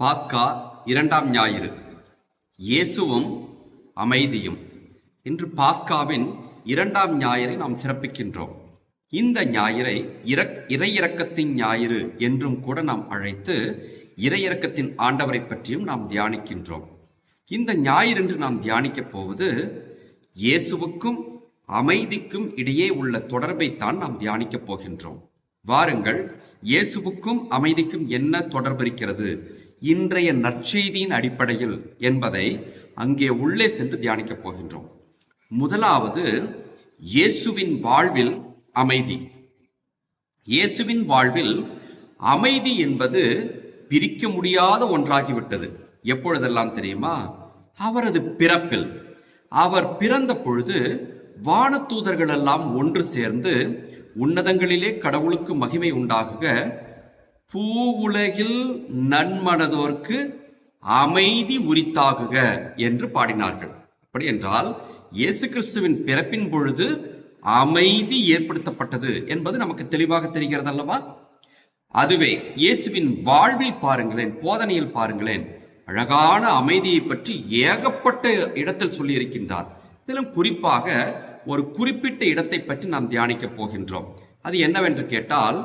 பாஸ்கா இரண்டாம் ஞாயிறு. இயேசுவும் அமைதியும். இன்று பாஸ்காவின் இரண்டாம் ஞாயிறை நாம் சிறப்பிக்கின்றோம். இந்த ஞாயிறை இறக் இறையிறக்கத்தின் ஞாயிறு என்றும் கூட நாம் அழைத்து இறையிறக்கத்தின் ஆண்டவரை பற்றியும் நாம் தியானிக்கின்றோம். இந்த ஞாயிறன்று நாம் தியானிக்கப் போவது இயேசுவுக்கும் அமைதிக்கும் இடையே உள்ள தொடர்பைத்தான் நாம் தியானிக்கப் போகின்றோம். வாருங்கள் இயேசுவுக்கும் அமைதிக்கும் என்ன தொடர்பு இருக்கிறது? இன்றைய நற்செய்தியின் அடிப்படையில் என்பதை அங்கே உள்ளே சென்று தியானிக்கப் போகின்றோம். முதலாவது இயேசுவின் வாழ்வில் அமைதி. இயேசுவின் வாழ்வில் அமைதி என்பது பிரிக்க முடியாத ஒன்றாகிவிட்டது. எப்பொழுதெல்லாம் தெரியுமா? அவரது பிறப்பில். அவர் பிறந்த பொழுது வானதூதர்கள் எல்லாம் ஒன்று சேர்ந்து உன்னதங்களிலே கடவுளுக்கு மகிமை உண்டாகுக பூவுலகில் நன்மனதோர்க்கு அமைதி உரித்தாகுக என்று பாடினார்கள். அப்படி என்றால் இயேசு கிறிஸ்துவின் பிறப்பின் பொழுது அமைதி ஏற்படுத்தப்பட்டது என்பது நமக்கு தெளிவாக தெரிகிறது அல்லவா அதுவே இயேசுவின் வாழ்வில் பாருங்களேன் போதனையில் பாருங்களேன் அழகான அமைதியை பற்றி ஏகப்பட்ட இடத்தில் சொல்லியிருக்கின்றார். இதிலும் குறிப்பாக ஒரு குறிப்பிட்ட இடத்தை பற்றி நாம் தியானிக்கப் போகின்றோம். அது என்னவென்று கேட்டால்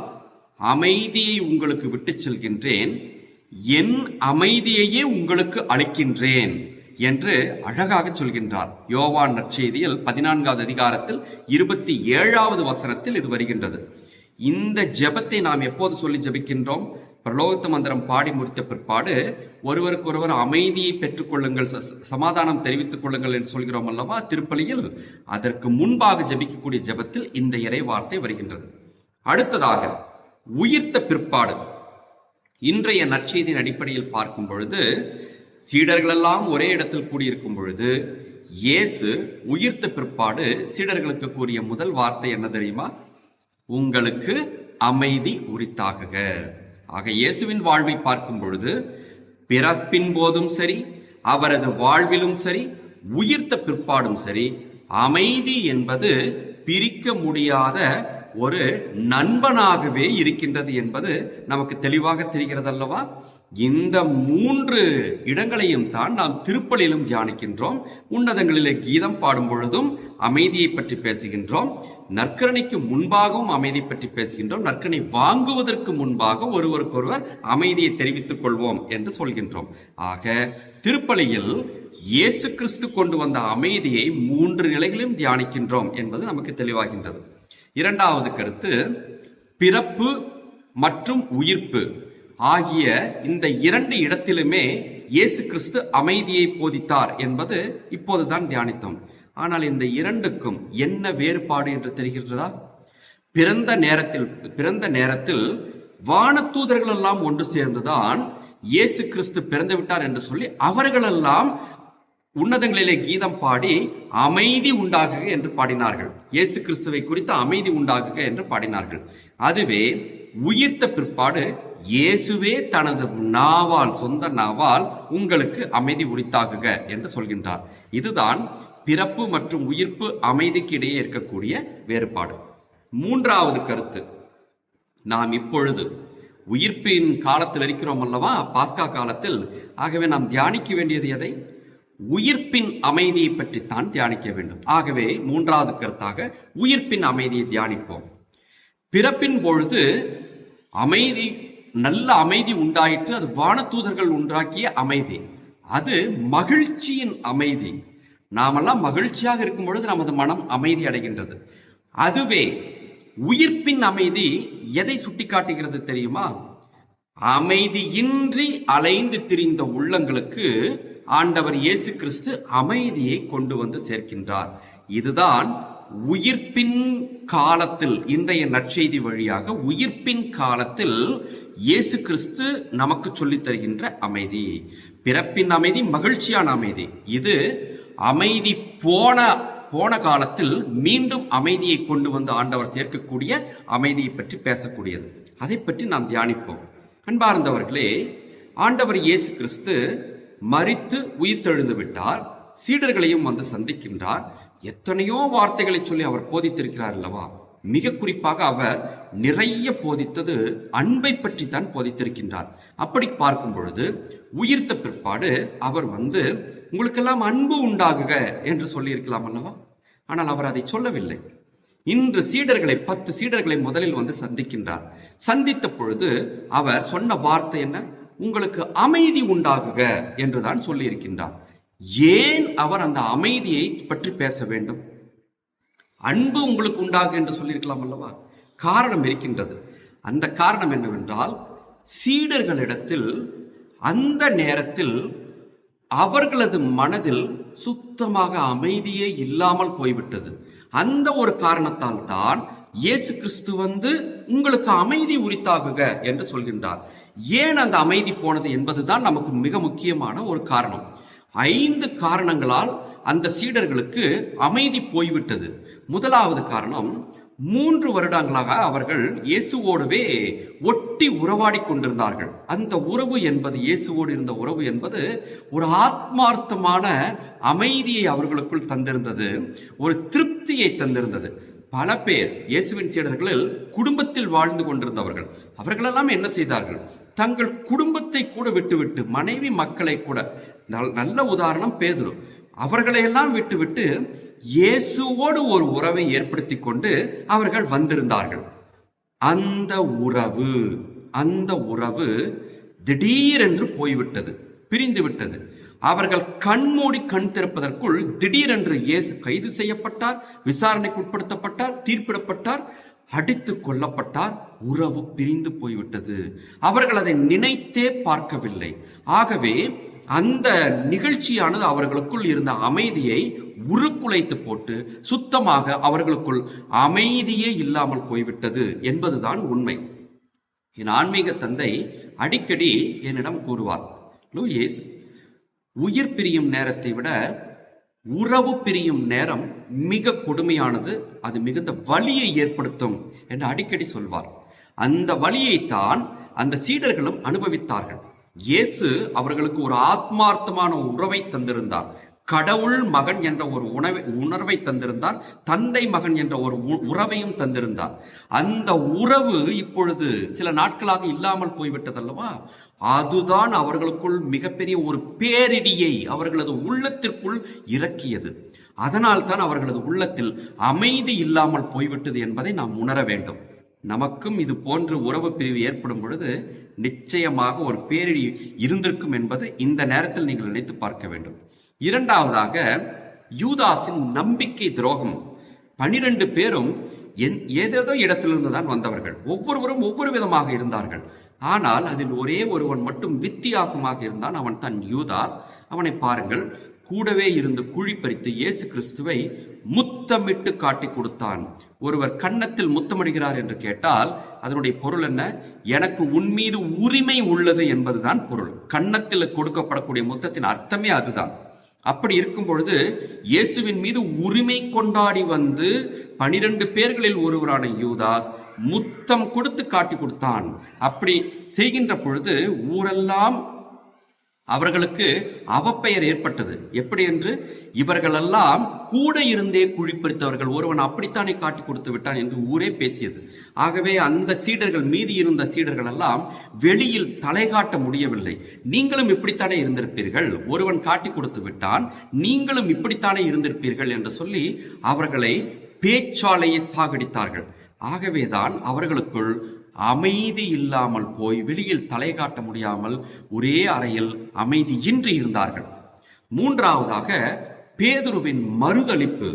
அமைதியை உங்களுக்கு விட்டுச் செல்கின்றேன் என் அமைதியையே உங்களுக்கு அளிக்கின்றேன் என்று அழகாக சொல்கின்றார். யோவான் நற்செய்தியில் பதினான்காவது அதிகாரத்தில் இருபத்தி ஏழாவது வசனத்தில் இது வருகின்றது. இந்த ஜெபத்தை நாம் எப்போது சொல்லி ஜெபிக்கின்றோம்? பிரலோகத்த மந்திரம் பாடி முடித்த பிற்பாடு ஒருவருக்கொருவர் அமைதியை பெற்றுக்கொள்ளுங்கள் சமாதானம் தெரிவித்துக் கொள்ளுங்கள் என்று சொல்கிறோம் அல்லவா? திருப்பலியில் அதற்கு முன்பாக ஜெபிக்கக்கூடிய ஜெபத்தில் இந்த இறை வார்த்தை வருகின்றது. அடுத்ததாக உயிர்த்த பிற்பாடு. இன்றைய நற்செய்தியின் அடிப்படையில் பார்க்கும் பொழுது சீடர்களெல்லாம் ஒரே இடத்தில் கூடியிருக்கும் பொழுது இயேசு உயிர்த்த பிற்பாடு சீடர்களுக்கு கூறிய முதல் வார்த்தை என்ன தெரியுமா? உங்களுக்கு அமைதி உரித்தாகுக. ஆக இயேசுவின் வாழ்வை பார்க்கும் பொழுது பிறப்பின் போதும் சரி அவரது வாழ்விலும் சரி உயிர்த்த பிற்பாடும் சரி அமைதி என்பது பிரிக்க முடியாத ஒரு நண்பனாகவே இருக்கின்றது என்பது நமக்கு தெளிவாக தெரிகிறது அல்லவா இந்த மூன்று இடங்களையும் தான் நாம் திருப்பலிலும் தியானிக்கின்றோம். உன்னதங்களிலே கீதம் பாடும் பொழுதும் அமைதியை பற்றி பேசுகின்றோம். நற்கரணைக்கு முன்பாகவும் அமைதி பற்றி பேசுகின்றோம். நற்கரணை வாங்குவதற்கு முன்பாக ஒருவருக்கொருவர் அமைதியை தெரிவித்துக் கொள்வோம் என்று சொல்கின்றோம். ஆக திருப்பலியில் இயேசு கிறிஸ்து கொண்டு வந்த அமைதியை மூன்று நிலைகளிலும் தியானிக்கின்றோம் என்பது நமக்கு தெளிவாகின்றது. இரண்டாவது கருத்து பிறப்பு மற்றும் உயிர்ப்பு ஆகிய இந்த இரண்டு இடத்திலுமே இயேசு கிறிஸ்து அமைதியை போதித்தார் என்பது இப்போதுதான் தியானித்தோம். ஆனால் இந்த இரண்டுக்கும் என்ன வேறுபாடு என்று தெரிகின்றதா பிறந்த நேரத்தில் பிறந்த நேரத்தில் வானத்தூதர்கள் எல்லாம் ஒன்று சேர்ந்துதான் இயேசு கிறிஸ்து பிறந்து விட்டார் என்று சொல்லி அவர்களெல்லாம் உன்னதங்களிலே கீதம் பாடி அமைதி உண்டாகுக என்று பாடினார்கள். இயேசு கிறிஸ்துவை குறித்து அமைதி உண்டாகுக என்று பாடினார்கள். அதுவே உயிர்த்த பிற்பாடு இயேசுவே தனது நாவால் சொந்த நாவால் உங்களுக்கு அமைதி உரித்தாகுக என்று சொல்கின்றார். இதுதான் பிறப்பு மற்றும் உயிர்ப்பு அமைதிக்கு இடையே இருக்கக்கூடிய வேறுபாடு. மூன்றாவது கருத்து. நாம் இப்பொழுது உயிர்ப்பின் காலத்தில் இருக்கிறோம் அல்லவா? பாஸ்கா காலத்தில். ஆகவே நாம் தியானிக்க வேண்டியது எதை? உயிர்ப்பின் அமைதியை பற்றித்தான் தியானிக்க வேண்டும். ஆகவே மூன்றாவது கருத்தாக உயிர்ப்பின் அமைதியை தியானிப்போம். பிறப்பின் பொழுது அமைதி நல்ல அமைதி உண்டாயிற்று. அது வானதூதர்கள் உண்டாக்கிய அமைதி. அது மகிழ்ச்சியின் அமைதி. நாமெல்லாம் மகிழ்ச்சியாக இருக்கும் பொழுது நமது மனம் அமைதி அடைகின்றது. அதுவே உயிர்ப்பின் அமைதி எதை சுட்டிக்காட்டுகிறது தெரியுமா? அமைதியின்றி அலைந்து திரிந்த உள்ளங்களுக்கு ஆண்டவர் இயேசு கிறிஸ்து அமைதியை கொண்டு வந்து சேர்க்கின்றார். இதுதான் உயிர்ப்பின் காலத்தில் இன்றைய நற்செய்தி வழியாக உயிர்ப்பின் காலத்தில் இயேசு கிறிஸ்து நமக்கு சொல்லித் தருகின்ற அமைதி. பிறப்பின் அமைதி மகிழ்ச்சியான அமைதி. இது அமைதி போன போன காலத்தில் மீண்டும் அமைதியை கொண்டு வந்து ஆண்டவர் சேர்க்கக்கூடிய அமைதியை பற்றி பேசக்கூடியது. அதை பற்றி நாம் தியானிப்போம். அன்பார்ந்தவர்களே ஆண்டவர் இயேசு கிறிஸ்து மறித்து உயிர்த்தெழுந்து விட்டார் சீடர்களையும் வந்து சந்திக்கின்றார். எத்தனையோ வார்த்தைகளை சொல்லி அவர் போதித்திருக்கிறார் அல்லவா? மிக குறிப்பாக அவர் நிறைய போதித்தது அன்பை பற்றி தான் போதித்திருக்கின்றார். அப்படி பார்க்கும் பொழுது உயிர்த்த பிற்பாடு அவர் வந்து உங்களுக்கெல்லாம் அன்பு உண்டாகுக என்று சொல்லியிருக்கலாம் அல்லவா? ஆனால் அவர் அதை சொல்லவில்லை. இன்று சீடர்களை பத்து சீடர்களை முதலில் வந்து சந்திக்கின்றார். சந்தித்த பொழுது அவர் சொன்ன வார்த்தை என்ன? உங்களுக்கு அமைதி உண்டாகுக என்றுதான் சொல்லியிருக்கின்றார். ஏன் அவர் அந்த அமைதியை பற்றி பேச வேண்டும்? அன்பு உங்களுக்கு உண்டாக என்று சொல்லியிருக்கலாம் அல்லவா? காரணம் இருக்கின்றது. அந்த காரணம் என்னவென்றால் சீடர்களிடத்தில் அந்த நேரத்தில் அவர்களது மனதில் சுத்தமாக அமைதியே இல்லாமல் போய்விட்டது. அந்த ஒரு காரணத்தால் தான் இயேசு கிறிஸ்து வந்து உங்களுக்கு அமைதி உரித்தாகுக என்று சொல்கின்றார். ஏன் அந்த அமைதி போனது என்பதுதான் நமக்கு மிக முக்கியமான ஒரு காரணம். ஐந்து காரணங்களால் அந்த சீடர்களுக்கு அமைதி போய்விட்டது. முதலாவது காரணம் மூன்று வருடங்களாக அவர்கள் இயேசுவோடவே ஒட்டி உறவாடி கொண்டிருந்தார்கள். அந்த உறவு என்பது இயேசுவோடு இருந்த உறவு என்பது ஒரு ஆத்மார்த்தமான அமைதியை அவர்களுக்குள் தந்திருந்தது ஒரு திருப்தியை தந்திருந்தது. பல பேர் இயேசுவின் சீடர்களில் குடும்பத்தில் வாழ்ந்து கொண்டிருந்தவர்கள் அவர்களெல்லாம் என்ன செய்தார்கள்? தங்கள் குடும்பத்தை கூட விட்டுவிட்டு மனைவி மக்களை கூட. நல்- நல்ல உதாரணம் பேதுரு. அவர்களையெல்லாம் விட்டுவிட்டு இயேசுவோடு ஒரு உறவை ஏற்படுத்தி கொண்டு அவர்கள் வந்திருந்தார்கள். அந்த உறவு அந்த உறவு திடீரென்று போய்விட்டது பிரிந்து விட்டது அவர்கள் கண்மூடி கண் திறப்பதற்குள் திடீரென்று இயேசு கைது செய்யப்பட்டார் விசாரணைக்கு உட்படுத்தப்பட்டார் தீர்ப்பிடப்பட்டார். அடித்து கொல்லப்பட்டார் உறவு பிரிந்து போய்விட்டது. அவர்கள் அதை நினைத்தே பார்க்கவில்லை. ஆகவே அந்த நிகழ்ச்சியானது அவர்களுக்குள் இருந்த அமைதியை உருக்குலைத்து போட்டு சுத்தமாக அவர்களுக்குள் அமைதியே இல்லாமல் போய்விட்டது என்பதுதான் உண்மை. என் ஆன்மீக தந்தை அடிக்கடி என்னிடம் கூறுவார் லூயிஸ் உயிர் பிரியும் நேரத்தை விட உறவு பிரியும் நேரம் மிக கொடுமையானது அது மிகுந்த வலியை ஏற்படுத்தும் என்று அடிக்கடி சொல்வார். அந்த வலியைத்தான் அந்த சீடர்களும் அனுபவித்தார்கள். இயேசு அவர்களுக்கு ஒரு ஆத்மார்த்தமான உறவை தந்திருந்தார். கடவுள் மகன் என்ற ஒரு உணவை உணர்வை தந்திருந்தார். தந்தை மகன் என்ற ஒரு உ- உறவையும் தந்திருந்தார். அந்த உறவு இப்பொழுது சில நாட்களாக இல்லாமல் போய்விட்டதல்லவா? அதுதான் அவர்களுக்குள் மிகப்பெரிய ஒரு பேரிடியை அவர்களது உள்ளத்திற்குள் இறக்கியது. அதனால் தான் அவர்களது உள்ளத்தில் அமைதி இல்லாமல் போய்விட்டது என்பதை நாம் உணர வேண்டும். நமக்கும் இது போன்ற உறவு பிரிவு ஏற்படும் பொழுது நிச்சயமாக ஒரு பேரிடி இருந்திருக்கும் என்பது இந்த நேரத்தில் நீங்கள் நினைத்து பார்க்க வேண்டும். இரண்டாவதாக யூதாஸின் நம்பிக்கை துரோகம். பனிரெண்டு பேரும் என் ஏதேதோ இடத்திலிருந்து தான் வந்தவர்கள். ஒவ்வொருவரும் ஒவ்வொரு விதமாக இருந்தார்கள். ஆனால் அதில் ஒரே ஒருவன் மட்டும் வித்தியாசமாக இருந்தான் அவன் தன் யூதாஸ். அவனை பாருங்கள் கூடவே இருந்து குழி பறித்து இயேசு கிறிஸ்துவை முத்தமிட்டு காட்டி கொடுத்தான். ஒருவர் கன்னத்தில் முத்தமிடுகிறார் என்று கேட்டால் அதனுடைய பொருள் என்ன? எனக்கு உன் மீது உரிமை உள்ளது என்பதுதான் பொருள். கன்னத்தில் கொடுக்கப்படக்கூடிய முத்தத்தின் அர்த்தமே அதுதான். அப்படி இருக்கும் பொழுது இயேசுவின் மீது உரிமை கொண்டாடி வந்து பனிரெண்டு பேர்களில் ஒருவரான யூதாஸ் முத்தம் கொடுத்து காட்டி கொடுத்தான். அப்படி செய்கின்ற பொழுது ஊரெல்லாம் அவர்களுக்கு அவப்பெயர் ஏற்பட்டது. எப்படி என்று? இவர்களெல்லாம் கூட இருந்தே குழிப்பறித்தவர்கள். ஒருவன் அப்படித்தானே காட்டி கொடுத்து விட்டான் என்று ஊரே பேசியது. ஆகவே அந்த சீடர்கள் மீதி இருந்த சீடர்கள் எல்லாம் வெளியில் தலை காட்ட முடியவில்லை. நீங்களும் இப்படித்தானே இருந்திருப்பீர்கள். ஒருவன் காட்டி கொடுத்து விட்டான். நீங்களும் இப்படித்தானே இருந்திருப்பீர்கள் என்று சொல்லி அவர்களை பேச்சாலையை சாகடித்தார்கள். ஆகவேதான் அவர்களுக்குள் அமைதி இல்லாமல் போய் வெளியில் தலை காட்ட முடியாமல் ஒரே அறையில் அமைதியின்றி இருந்தார்கள். மூன்றாவதாக பேதுருவின் மறுதளிப்பு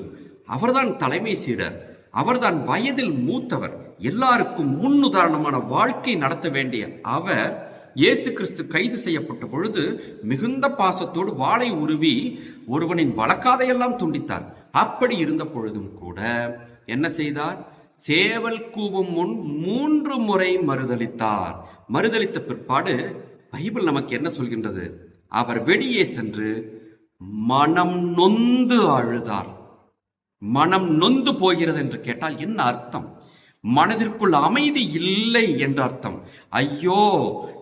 அவர்தான் தலைமை சீடர் அவர்தான் வயதில் மூத்தவர் எல்லாருக்கும் முன்னுதாரணமான வாழ்க்கை நடத்த வேண்டிய அவர் இயேசு கிறிஸ்து கைது செய்யப்பட்ட பொழுது மிகுந்த பாசத்தோடு வாளை உருவி ஒருவனின் வழக்காதையெல்லாம் துண்டித்தார். அப்படி இருந்த பொழுதும் கூட என்ன செய்தார்? சேவல் கூவும் முன் மூன்று முறை மறுதளித்தார். மறுதளித்த பிற்பாடு பைபிள் நமக்கு என்ன சொல்கின்றது? அவர் வெளியே சென்று மனம் நொந்து அழுதார். மனம் நொந்து போகிறது என்று கேட்டால் என்ன அர்த்தம்? மனதிற்குள் அமைதி இல்லை என்ற அர்த்தம். ஐயோ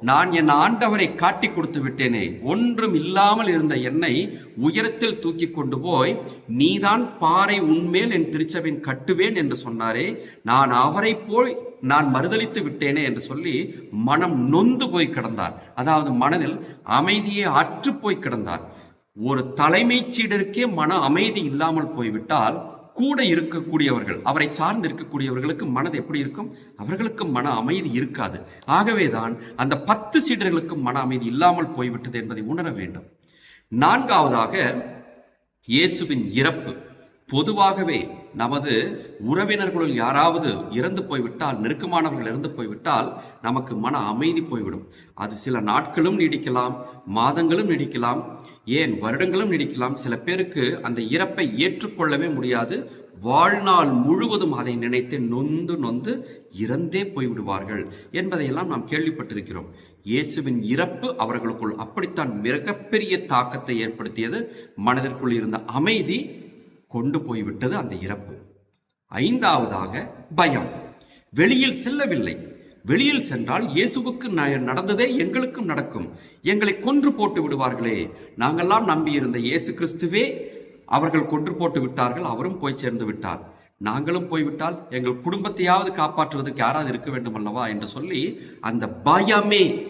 நான் என் ஆண்டவரை காட்டி கொடுத்து விட்டேனே. ஒன்றும் இல்லாமல் இருந்த என்னை உயரத்தில் தூக்கி கொண்டு போய் நீதான் பாறை உன்மேல் என் திருச்சபையின் கட்டுவேன் என்று சொன்னாரே. நான் அவரை போய் நான் மறுதளித்து விட்டேனே என்று சொல்லி மனம் நொந்து போய் கிடந்தார். அதாவது மனதில் அமைதியே அற்று போய் கிடந்தார். ஒரு தலைமைச் சீடருக்கே மன அமைதி இல்லாமல் போய்விட்டால் கூட இருக்கக்கூடியவர்கள் அவரை சார்ந்து இருக்கக்கூடியவர்களுக்கு மனது எப்படி இருக்கும்? அவர்களுக்கு மன அமைதி இருக்காது. ஆகவேதான் அந்த பத்து சீடர்களுக்கும் மன அமைதி இல்லாமல் போய்விட்டது என்பதை உணர வேண்டும். நான்காவதாக இயேசுவின் இறப்பு. பொதுவாகவே நமது உறவினர்களுள் யாராவது இறந்து போய்விட்டால் நெருக்கமானவர்கள் இறந்து போய்விட்டால் நமக்கு மன அமைதி போய்விடும். அது சில நாட்களும் நீடிக்கலாம் மாதங்களும் நீடிக்கலாம் ஏன் வருடங்களும் நீடிக்கலாம். சில பேருக்கு அந்த இறப்பை ஏற்றுக்கொள்ளவே முடியாது. வாழ்நாள் முழுவதும் அதை நினைத்து நொந்து நொந்து இறந்தே போய்விடுவார்கள் என்பதையெல்லாம் நாம் கேள்விப்பட்டிருக்கிறோம். இயேசுவின் இறப்பு அவர்களுக்குள் அப்படித்தான் மிகப்பெரிய தாக்கத்தை ஏற்படுத்தியது. மனதிற்குள் இருந்த அமைதி கொண்டு போய்விட்டது அந்த இறப்பு. ஐந்தாவதாக பயம். வெளியில் செல்லவில்லை. வெளியில் சென்றால் இயேசுவுக்கு ந- நடந்ததே எங்களுக்கும் நடக்கும். எங்களை கொன்று போட்டு விடுவார்களே. நாங்கெல்லாம் நம்பியிருந்த இயேசு கிறிஸ்துவே அவர்கள் கொன்று போட்டு விட்டார்கள் அவரும் போய் சேர்ந்து விட்டார். நாங்களும் போய்விட்டால் எங்கள் குடும்பத்தையாவது காப்பாற்றுவதற்கு யாராவது இருக்க வேண்டும் அல்லவா என்று சொல்லி அந்த பயமே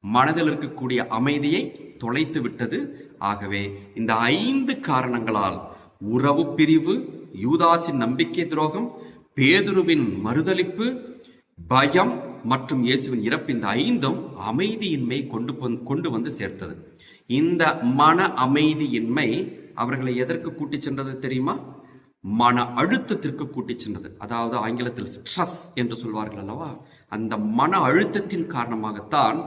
மனதில் இருக்கக்கூடிய அமைதியை தொலைத்து விட்டது. ஆகவே இந்த ஐந்து காரணங்களால் உறவு பிரிவு யூதாசின் நம்பிக்கை துரோகம் பேதுருவின் மறுதளிப்பு பயம் மற்றும் இயேசுவின் இறப்பு இந்த ஐந்தும் அமைதியின்மை கொண்டு கொண்டு வந்து சேர்த்தது. இந்த மன அமைதியின்மை அவர்களை எதற்கு கூட்டி சென்றது தெரியுமா? மன அழுத்தத்திற்கு கூட்டிச் சென்றது. அதாவது ஆங்கிலத்தில் ஸ்ட்ரெஸ் என்று சொல்வார்கள் அல்லவா? அந்த மன அழுத்தத்தின் காரணமாகத்தான்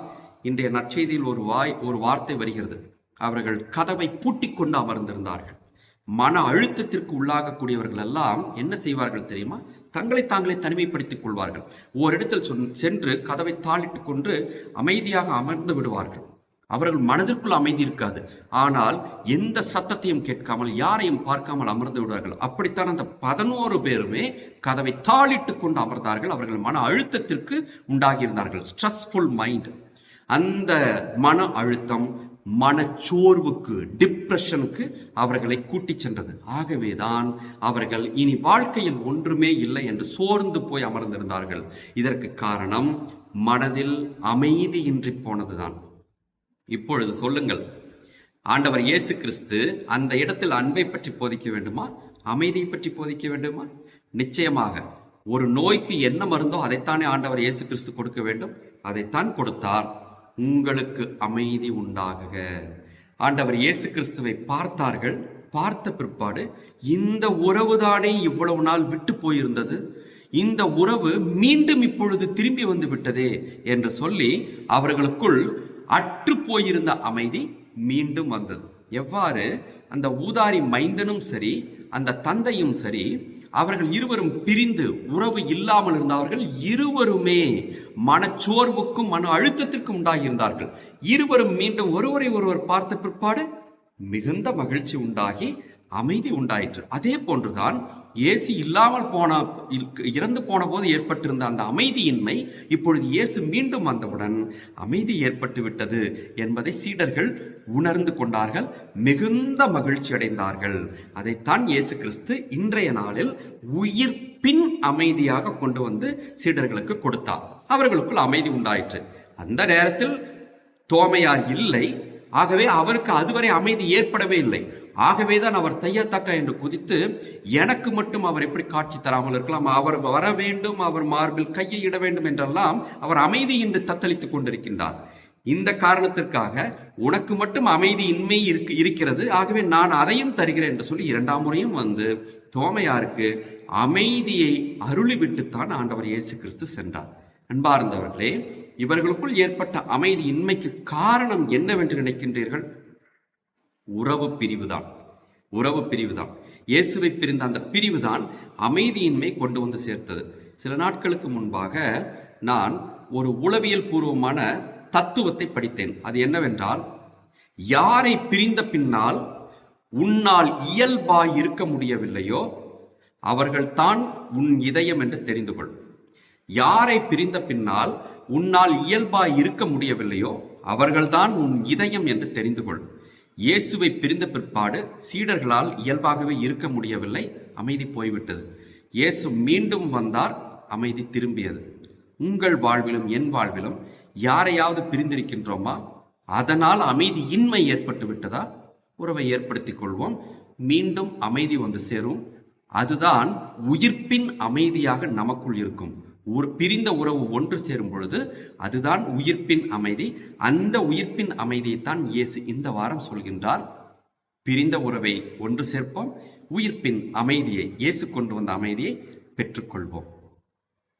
இன்றைய நற்செய்தியில் ஒரு வாய் ஒரு வார்த்தை வருகிறது. அவர்கள் கதவை பூட்டி கொண்டு அமர்ந்திருந்தார்கள். மன அழுத்தத்திற்கு உள்ளாகக்கூடியவர்கள் எல்லாம் என்ன செய்வார்கள் தெரியுமா? தங்களை தாங்களே தனிமைப்படுத்திக் கொள்வார்கள். ஓரிடத்தில் சொன்- சென்று கதவை தாளிட்டு கொண்டு அமைதியாக அமர்ந்து விடுவார்கள். அவர்கள் மனதிற்குள் அமைதி இருக்காது. ஆனால் எந்த சத்தத்தையும் கேட்காமல் யாரையும் பார்க்காமல் அமர்ந்து விடுவார்கள். அப்படித்தான் அந்த பதினோரு பேருமே கதவை தாளிட்டுக் கொண்டு அமர்ந்தார்கள். அவர்கள் மன அழுத்தத்திற்கு உண்டாகியிருந்தார்கள் ஸ்ட்ரெஸ்ஃபுல் மைண்ட் அந்த மன அழுத்தம் மனச்சோர்வுக்கு டிப்ரெஷனுக்கு அவர்களை கூட்டிச் சென்றது. ஆகவேதான் அவர்கள் இனி வாழ்க்கையில் ஒன்றுமே இல்லை என்று சோர்ந்து போய் அமர்ந்திருந்தார்கள். இதற்கு காரணம் மனதில் அமைதியின்றி போனதுதான். இப்பொழுது சொல்லுங்கள். ஆண்டவர் இயேசு கிறிஸ்து அந்த இடத்தில் அன்பை பற்றி போதிக்க வேண்டுமா? அமைதியை பற்றி போதிக்க வேண்டுமா? நிச்சயமாக ஒரு நோய்க்கு என்ன மருந்தோ அதைத்தானே ஆண்டவர் இயேசு கிறிஸ்து கொடுக்க வேண்டும். அதைத்தான் கொடுத்தார். உங்களுக்கு அமைதி உண்டாகுக. ஆண்டவர் இயேசு கிறிஸ்துவை பார்த்தார்கள். பார்த்த பிற்பாடு இந்த உறவுதானே இவ்வளவு நாள் விட்டு போயிருந்தது? இந்த உறவு மீண்டும் இப்பொழுது திரும்பி வந்து விட்டதே என்று சொல்லி அவர்களுக்குள் அற்று போயிருந்த அமைதி மீண்டும் வந்தது. எவ்வாறு? அந்த ஊதாரி மைந்தனும் சரி அந்த தந்தையும் சரி அவர்கள் இருவரும் பிரிந்து உறவு இல்லாமல் இருந்தவர்கள் இருவருமே மனச்சோர்வுக்கும் மன அழுத்தத்திற்கும் உண்டாகியிருந்தார்கள். இருவரும் மீண்டும் ஒருவரை ஒருவர் பார்த்த பிற்பாடு மிகுந்த மகிழ்ச்சி உண்டாகி அமைதி உண்டாயிற்று. அதே போன்றுதான் இயேசு இல்லாமல் போன இறந்து போன போது ஏற்பட்டிருந்த அந்த அமைதியின்மை இப்பொழுது இயேசு மீண்டும் வந்தவுடன் அமைதி ஏற்பட்டு விட்டது என்பதை சீடர்கள் உணர்ந்து கொண்டார்கள். மிகுந்த மகிழ்ச்சி அடைந்தார்கள். அதைத்தான் இயேசு கிறிஸ்து இன்றைய நாளில் உயிர் பின் அமைதியாக கொண்டு வந்து சீடர்களுக்கு கொடுத்தார். அவர்களுக்குள் அமைதி உண்டாயிற்று. அந்த நேரத்தில் தோமையார் இல்லை. ஆகவே அவருக்கு அதுவரை அமைதி ஏற்படவே இல்லை. ஆகவேதான் அவர் தையத்தக்க என்று குதித்து எனக்கு மட்டும் அவர் எப்படி காட்சி தராமல் இருக்கலாம்? அவர் வர வேண்டும் அவர் மார்பில் கையை இட வேண்டும் என்றெல்லாம் அவர் அமைதி என்று தத்தளித்துக் கொண்டிருக்கின்றார். இந்த காரணத்திற்காக உனக்கு மட்டும் அமைதியின்மை இருக்கு இருக்கிறது. ஆகவே நான் அதையும் தருகிறேன் என்று சொல்லி இரண்டாம் முறையும் வந்து தோமையாருக்கு அமைதியை அருளிவிட்டுத்தான் ஆண்டவர் இயேசு கிறிஸ்து சென்றார். அன்பார்ந்தவர்களே இவர்களுக்குள் ஏற்பட்ட அமைதி இன்மைக்கு காரணம் என்னவென்று நினைக்கின்றீர்கள்? உறவு பிரிவுதான். உறவு பிரிவுதான். இயேசுவை பிரிந்த அந்த பிரிவுதான் அமைதியின்மை கொண்டு வந்து சேர்த்தது. சில நாட்களுக்கு முன்பாக நான் ஒரு உளவியல் பூர்வமான தத்துவத்தை படித்தேன். அது என்னவென்றால் யாரை பிரிந்த பின்னால் உன்னால் இயல்பாய் இருக்க முடியவில்லையோ அவர்கள்தான் உன் இதயம் என்று தெரிந்து கொள். யாரை பிரிந்த பின்னால் உன்னால் இயல்பாய் இருக்க முடியவில்லையோ அவர்கள்தான் உன் இதயம் என்று தெரிந்து கொள். இயேசுவை பிரிந்த பிற்பாடு சீடர்களால் இயல்பாகவே இருக்க முடியவில்லை அமைதி போய்விட்டது. இயேசு மீண்டும் வந்தார் அமைதி திரும்பியது. உங்கள் வாழ்விலும் என் வாழ்விலும் யாரையாவது பிரிந்திருக்கின்றோமா? அதனால் அமைதி இன்மை ஏற்பட்டு விட்டதா? உறவை ஏற்படுத்திக் கொள்வோம். மீண்டும் அமைதி வந்து சேரும். அதுதான் உயிர்ப்பின் அமைதியாக நமக்குள் இருக்கும். பிரிந்த உறவு ஒன்று சேரும் பொழுது அதுதான் உயிர்ப்பின் அமைதி. அந்த உயிர்ப்பின் அமைதியைத்தான் இயேசு இந்த வாரம் சொல்கின்றார். பிரிந்த உறவை ஒன்று சேர்ப்போம். உயிர்ப்பின் அமைதியை இயேசு கொண்டு வந்த அமைதியை பெற்றுக்கொள்வோம்.